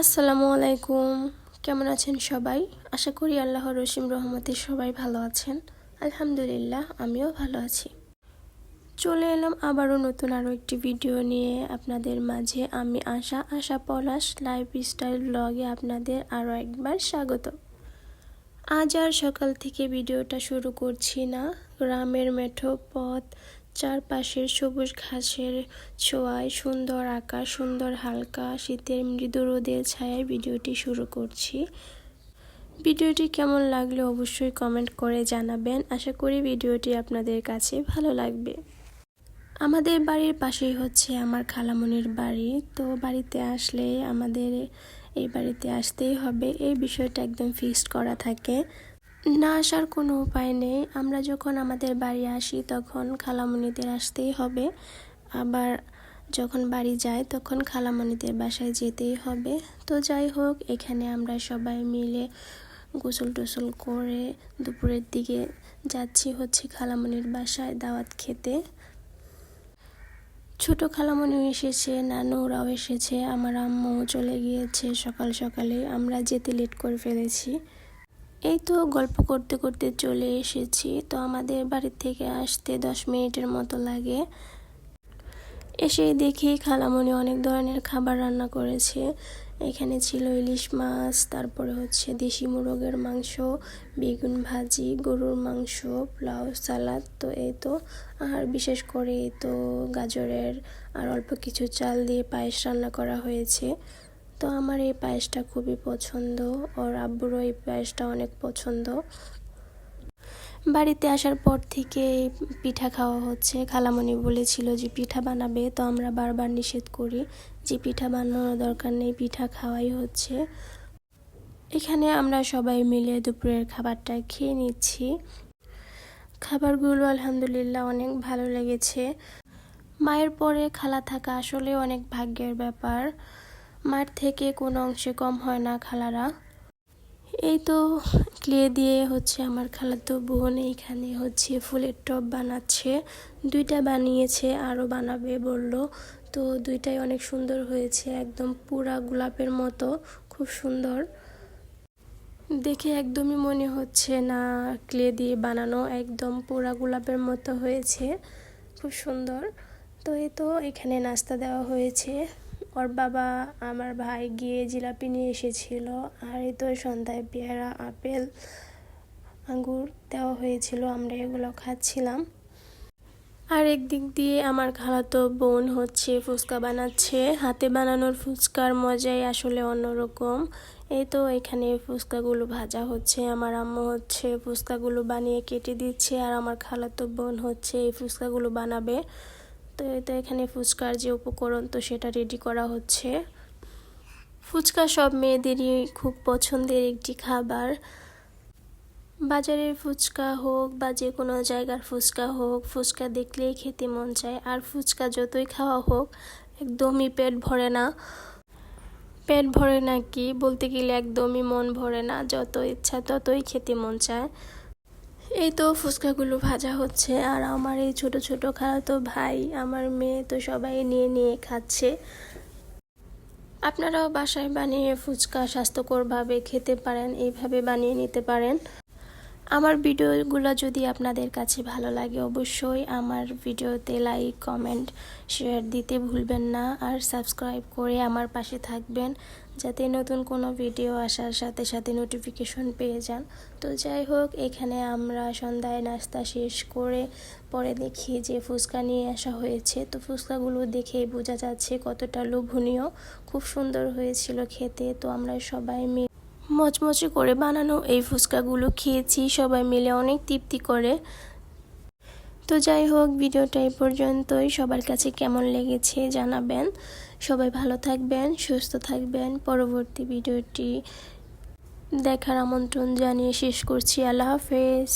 আসসালামু আলাইকুম। কেমন আছেন সবাই? আশা করি আল্লাহর রসিম রহমতে সবাই ভালো আছেন। আলহামদুলিল্লাহ, আমিও ভালো আছি। চলে এলাম আবারও নতুন আরও একটি ভিডিও নিয়ে। আপনাদের মাঝে আমি আশা আশা পলাশ লাইফ স্টাইল ব্লগে আপনাদের আরও একবার স্বাগত। আজ আর সকাল থেকে ভিডিওটা শুরু করছি না। গ্রামের মেঠো পথ চারপাশের সবুজ ঘাসের ছোঁয়ায় সুন্দর আকাশ, সুন্দর হালকা শীতের মৃদু রোদের ছায়ায় ভিডিওটি শুরু করছি। ভিডিওটি কেমন লাগলে অবশ্যই কমেন্ট করে জানাবেন। আশা করি ভিডিওটি আপনাদের কাছে ভালো লাগবে। আমাদের বাড়ির পাশেই হচ্ছে আমার খালামনির বাড়ি। তো বাড়িতে আসলে আমাদের এই বাড়িতে আসতেই হবে। এই বিষয়টা একদম ফিক্সড করা থাকে। না আসার কোনো উপায় নেই। আমরা যখন আমাদের বাড়ি আসি, তখন খালামণিদের আসতেই হবে। আবার যখন বাড়ি যাই, তখন খালামণিদের বাসায় যেতেই হবে। তো যাই হোক, এখানে আমরা সবাই মিলে গোসল টোসল করে দুপুরের দিকে যাচ্ছি হচ্ছে খালামণির বাসায় দাওয়াত খেতে। ছোট খালামণিও এসেছে, নানুরাও এসেছে, আমার আম্মু চলে গিয়েছে সকাল সকালে। আমরা যেতে লেট করে ফেলেছি। এই তো গল্প করতে করতে চলে এসেছি। তো আমাদের বাড়ি থেকে আসতে দশ মিনিটের মতো লাগে। এসে দেখি খালামণি অনেক ধরনের খাবার রান্না করেছে। এখানে ছিল ইলিশ মাছ, তারপরে হচ্ছে দেশি মুরগের মাংস, বেগুন ভাজি, গরুর মাংস, পোলাও, সালাদ, তো এই তো। আর বিশেষ করে এই তো গাজরের আর অল্প কিছু চাল দিয়ে পায়েস রান্না করা হয়েছে। তো আমার এই পায়েসটা খুবই পছন্দ। ওর আব্বুরও এই পায়েসটা অনেক পছন্দ। বাড়িতে আসার পর থেকে পিঠা খাওয়া হচ্ছে। খালামণি বলেছিল যে পিঠা বানাবে, তো আমরা বারবার নিষেধ করি যে পিঠা বানানোর দরকার নেই, পিঠা খাওয়াই হচ্ছে। এখানে আমরা সবাই মিলে দুপুরের খাবারটা খেয়ে নিচ্ছি। খাবারগুলো আলহামদুলিল্লাহ অনেক ভালো লেগেছে। মায়ের পরে খালা থাকা আসলে অনেক ভাগ্যের ব্যাপার। মাঠ থেকে কোনো অংশে কম হয় না খালারা। এই তো ক্লে দিয়ে হচ্ছে আমার খালাতো বোন এইখানে হচ্ছে ফুলের টব বানাচ্ছে। দুইটা বানিয়েছে আরও বানাবে বলল। তো দুইটাই অনেক সুন্দর হয়েছে, একদম পুরা গোলাপের মতো, খুব সুন্দর। দেখে একদমই মনে হচ্ছে না ক্লে দিয়ে বানানো, একদম পুরা গোলাপের মতো হয়েছে, খুব সুন্দর। তো এই তো এখানে নাস্তা দেওয়া হয়েছে। ওর বাবা আমার ভাই গিয়ে জিলাপি নিয়ে এসেছিল। আর এই তো সন্ধ্যায় পেয়ারা, আপেল, আঙ্গুর দেওয়া হয়েছিল। আমরা এগুলো খাচ্ছিলাম। আর একদিক দিয়ে আমার খালাতো বোন হচ্ছে ফুচকা বানাচ্ছে। হাতে বানানোর ফুচকার মজাই আসলে অন্যরকম। এই তো এখানে ফুচকাগুলো ভাজা হচ্ছে। আমার আম্মু হচ্ছে ফুচকাগুলো বানিয়ে কেটে দিচ্ছে। আর আমার খালাতো বোন হচ্ছে এই ফুচকাগুলো বানাবে। তো তো এখানে ফুচকার যে উপকরণ, তো সেটা রেডি করা হচ্ছে। ফুচকা সব মেয়েদেরই খুব পছন্দের একটি খাবার। বাজারের ফুচকা হোক বা যে কোনো জায়গার ফুচকা হোক, ফুচকা দেখলেই খেতে মন চায়। আর ফুচকা যতই খাওয়া হোক, একদমই পেট ভরে না। পেট ভরে না কি? বলতে গেলে একদমই মন ভরে না। যত ইচ্ছা ততই খেতে মন চায়। এই তো ফুচকাগুলো ভাজা হচ্ছে আর আমার এই ছোট ছোট খালাতো ভাই, আমার মেয়ে তো সবাই নিয়ে নিয়ে খাচ্ছে। আপনারাও বাসায় বানিয়ে ফুচকা স্বাস্থ্যকরভাবে খেতে পারেন, এইভাবে বানিয়ে নিতে পারেন। আমার ভিডিওগুলো যদি আপনাদের কাছে ভালো লাগে, অবশ্যই আমার ভিডিওতে লাইক কমেন্ট শেয়ার দিতে ভুলবেন না। আর সাবস্ক্রাইব করে আমার পাশে থাকবেন, যাতে নতুন কোনো ভিডিও আসার সাথে সাথে নোটিফিকেশন পেয়ে যান। তো যাই হোক, এখানে আমরা সন্ধ্যায় নাস্তা শেষ করে পরে দেখি যে ফুচকা নিয়ে আসা হয়েছে। তো ফুচকাগুলো দেখেই বোঝা যাচ্ছে কতটা লোভনীয়। খুব সুন্দর হয়েছিল খেতে। তো আমরা সবাই মিলে মচমচে করে বানানো। এই ফুচকাগুলো খেয়েছি, সবাই মিলে অনেক তৃপ্তি করে। তো যাই হোক, ভিডিওটা এই পর্যন্তই। সবার কাছে কেমন লেগেছে জানাবেন। সবাই ভালো থাকবেন, সুস্থ থাকবেন। পরবর্তী ভিডিওটি দেখার আমন্ত্রণ জানিয়ে শেষ করছি। আল্লাহ হাফেজ।